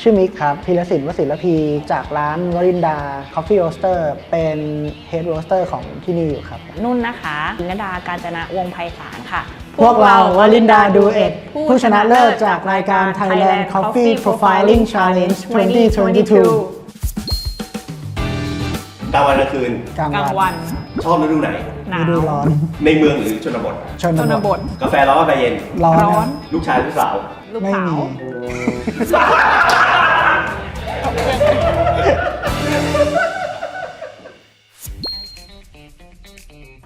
ชื่อมิกครับพีรศิลป์วศิลพี จากร้านวรินดา Coffee Roaster เป็น Head Roaster ของที่นี่อยู่ครับ นุ่นนะคะลินดาการจนะวงศ์ไพศาลค่ะ พวกเราวลินดาดูเอ็ดผู้ชนะเลิศจากรายการ Thailand Coffee Profiling Challenge 2022 กลางวันกลางคืน กลางกลางวัวันนชอบฤดูไหน หนาฤดูวร้อนในเมืองหรือชนบทชนชนบบท ท กาแฟร้อนกาแฟเย็น ร้อนร้อนนะลูกชายลูกสาว ลูกไม่สาวมี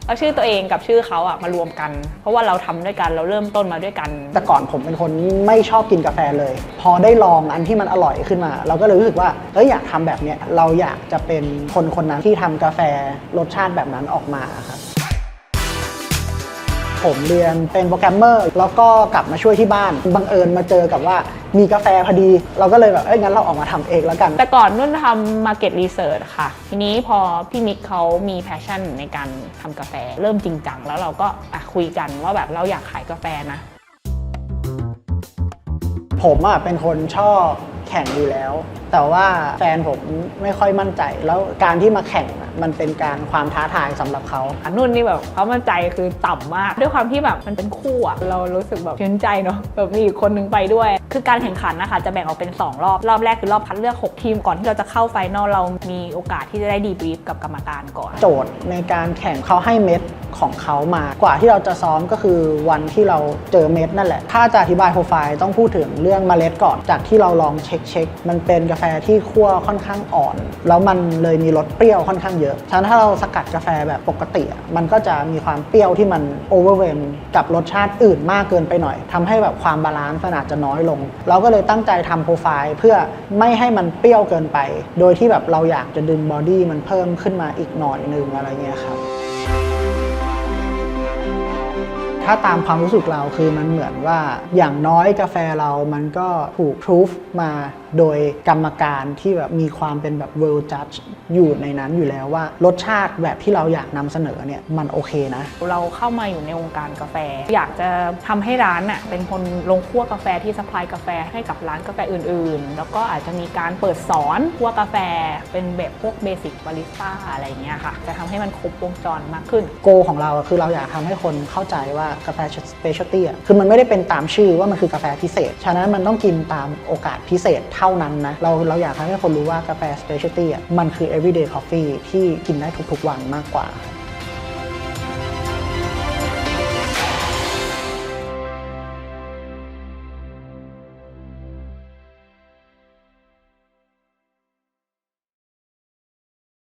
เอาชื่อตัวเองกับชื่อเขาอะมารวมกัน เพราะว่าเราทำด้วยกันเราเริ่มต้นมาด้วยกัน แต่ก่อนผมเป็นคนไม่ชอบกินกาแฟเลย พอได้ลองอันที่มันอร่อยขึ้นมา เราก็เลยรู้สึกว่าเอ้ยอยากทำแบบเนี้ยเราอยากจะเป็นคนคนนั้นที่ทำกาแฟรสชาติแบบนั้นออกมาครับ ผมเรียนเป็นโปรแกรมเมอร์แล้วก็กลับมาช่วยที่บ้านบังเอิญมาเจอกับว่ามีกาแฟพอดี เราก็เลยแบบเอ้ยงั้นเราออกมาทำเองแล้วกัน แต่ก่อนนุ่นทำ market research ค่ะ ทีนี้พอพี่มิกเขามี passion ในการทำกาแฟเริ่มจริงจังแล้วเราก็อะคุยกันว่าแบบเราอยากขายกาแฟนะ ผมอะเป็นคนชอบแข่งอยู่แล้ว แต่ว่าแฟนผมไม่ค่อยมั่นใจ แล้วการที่มาแข่งอะมันเป็นการความท้าทายสำหรับเขา อันนุ่นนี่แบบเขามั่นใจคือต่ำมาก ด้วยความที่แบบมันเป็นคู่อะเรารู้สึกแบบชื่นใจเนาะแบบมีอีกคนนึงไปด้วย คือการแข่งขันนะคะ จะแบ่งออกเป็น 2 รอบ รอบแรกคือรอบคัดเลือก 6 ทีมก่อนที่เราจะเข้าไฟนอลเรามีโอกาสที่จะได้ดีบรีฟกับกรรมการก่อน โจทย์ในการแข่งเขาให้เม็ดของเขามากว่าที่เราจะซ้อมก็คือวันที่เราเจอเม็ดนั่นแหละ ถ้าจะอธิบายโปรไฟล์ต้องพูดถึงเรื่องเมล็ดก่อนจากที่เราลองเช็คเช็คมันเป็นกาแฟที่คั่วค่อนข้างอ่อน แล้วมันเลยมีรสเปรี้ยวค่อนข้างเยอะ ฉะนั้นถ้าเราสกัดกาแฟแบบปกติ มันก็จะมีความเปรี้ยวที่มันโอเวอร์เวมกับรสชาติอื่นมากเกินไปหน่อยทำให้แบบความบาลานซ์มันาจจะน้อยลง เราก็เลยตั้งใจทำโปรไฟล์เพื่อไม่ให้มันเปรี้ยวเกินไป โดยที่แบบเราอยากจะดึงบอดี้มันเพิ่มขึ้นมาอีกหน่อยนึงอะไรเงี้ยครับถ้าตามความรู้สึกเราคือมันเหมือนว่าอย่างน้อยกาแฟเรามันก็ถูกพิสูจมา โดยกรรมการที่แบบมีความเป็นแบบ world judge อยู่ในนั้นอยู่แล้วว่ารสชาติแบบที่เราอยากนำเสนอเนี่ยมันโอเคนะ เราเข้ามาอยู่ในวงการกาแฟ อยากจะทำให้ร้านน่ะเป็นคนลงคั่วกาแฟที่สปายกาแฟให้กับร้านกาแฟอื่นๆ แล้วก็อาจจะมีการเปิดสอนคั่วกาแฟ เป็นแบบพวกเบสิกบาริสต้าอะไรอย่างเงี้ยค่ะ จะทำให้มันครบวงจรมากขึ้น โกของเราอะคือเราอยากทำให้คนเข้าใจว่ากาแฟ specialty อะคือมันไม่ได้เป็นตามชื่อว่ามันคือกาแฟพิเศษ ฉะนั้นมันต้องกินตามโอกาสพิเศษเท่านั้นนะ เราเราอยากทำให้คนรู้ว่ากาแฟ specialty อะมันคือ everyday coffee ที่กินได้ทุกๆวันมากกว่า